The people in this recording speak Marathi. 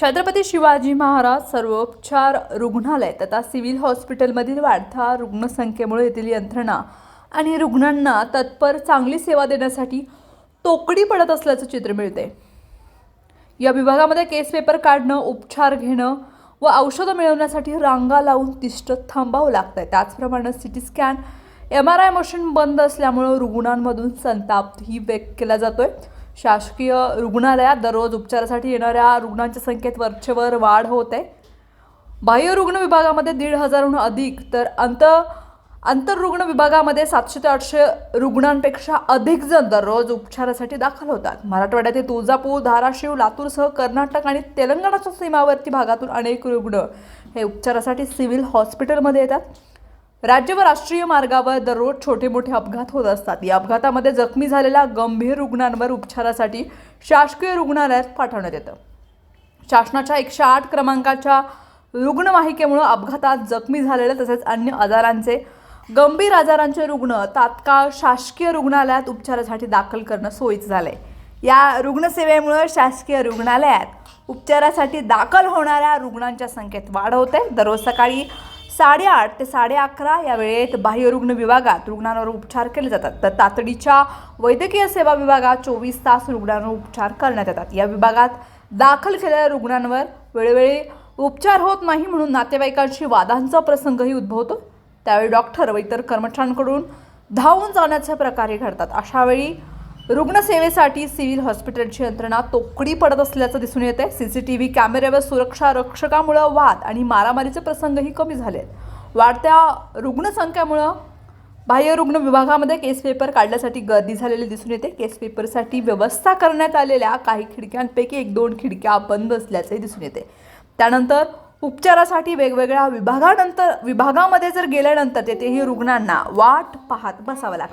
छत्रपती शिवाजी महाराज सर्वोपचार रुग्णालय तथा सिव्हिल हॉस्पिटलमधील वाढत्या रुग्णसंख्येमुळे येथील यंत्रणा आणि रुग्णांना तत्पर चांगली सेवा देण्यासाठी तोकडी पडत असल्याचं चित्र मिळते. या विभागामध्ये केस पेपर काढणं उपचार घेणं व औषधं मिळवण्यासाठी रांगा लावून तिष्ठत थांबावं लागतंय. त्याचप्रमाणे T scan M R I machine बंद असल्यामुळं रुग्णांमधून संतापही व्यक्त केला जातो आहे शासकीय रुग्णालयात दररोज उपचारासाठी येणाऱ्या रुग्णांच्या संख्येत वरचेवर वाढ होते बाह्य रुग्ण विभागामध्ये दीड हजारहून अधिक तर अंत आंतररुग्ण विभागामध्ये सातशे ते आठशे रुग्णांपेक्षा अधिक जण दररोज उपचारासाठी दाखल होतात. मराठवाड्यातील तुळजापूर धाराशिव लातूरसह कर्नाटक आणि तेलंगणाच्या सीमावर्ती भागातून अनेक रुग्ण हे उपचारासाठी सिव्हिल हॉस्पिटलमध्ये येतात. राज्य व राष्ट्रीय मार्गावर दररोज छोटे मोठे अपघात होत असतात. या अपघातामध्ये जखमी झालेल्या गंभीर रुग्णांवर उपचारासाठी शासकीय रुग्णालयात पाठवण्यात येतं. शासनाच्या एकशे आठ क्रमांकाच्या रुग्णवाहिकेमुळे अपघातात जखमी झालेले तसेच अन्य आजारांचे गंभीर आजारांचे रुग्ण तात्काळ शासकीय रुग्णालयात उपचारासाठी दाखल करणं सोयीचं झालंय. या रुग्णसेवेमुळे शासकीय रुग्णालयात उपचारासाठी दाखल होणाऱ्या रुग्णांच्या संख्येत वाढ होते. दररोज सकाळी साडेआठ ते साडे अकरा या वेळेत बाह्य रुग्ण विभागात रुग्णांवर उपचार केले जातात. तर तातडीच्या वैद्यकीय सेवा विभागात चोवीस तास रुग्णांवर उपचार करण्यात येतात. या विभागात दाखल केलेल्या रुग्णांवर वेळोवेळी उपचार होत नाही म्हणून नातेवाईकांशी वादांचा प्रसंगही उद्भवतो. त्यावेळी डॉक्टर व इतर कर्मचाऱ्यांकडून धावून जाण्याचे प्रकारही घडतात. अशावेळी रुग्णसेवेसाठी सिव्हिल हॉस्पिटलची यंत्रणा तोकडी पडत असल्याचं दिसून येते सीसीटीव्ही कॅमेऱ्यावर सुरक्षा रक्षकामुळं वाद आणि मारामारीचे प्रसंगही कमी झाले वाढत्या रुग्णसंख्येमुळं बाह्य रुग्ण विभागामध्ये केस पेपर काढण्यासाठी गर्दी झालेली दिसून येते. केस पेपरसाठी व्यवस्था करण्यात आलेल्या काही खिडक्यांपैकी एक दोन खिडक्या बंद असल्याचंही दिसून येते. त्यानंतर उपचारासाठी वेगवेगळ्या विभागानंतर विभागामध्ये जर गेल्यानंतर तेथेही रुग्णांना वाट पाहत बसावं लागतं.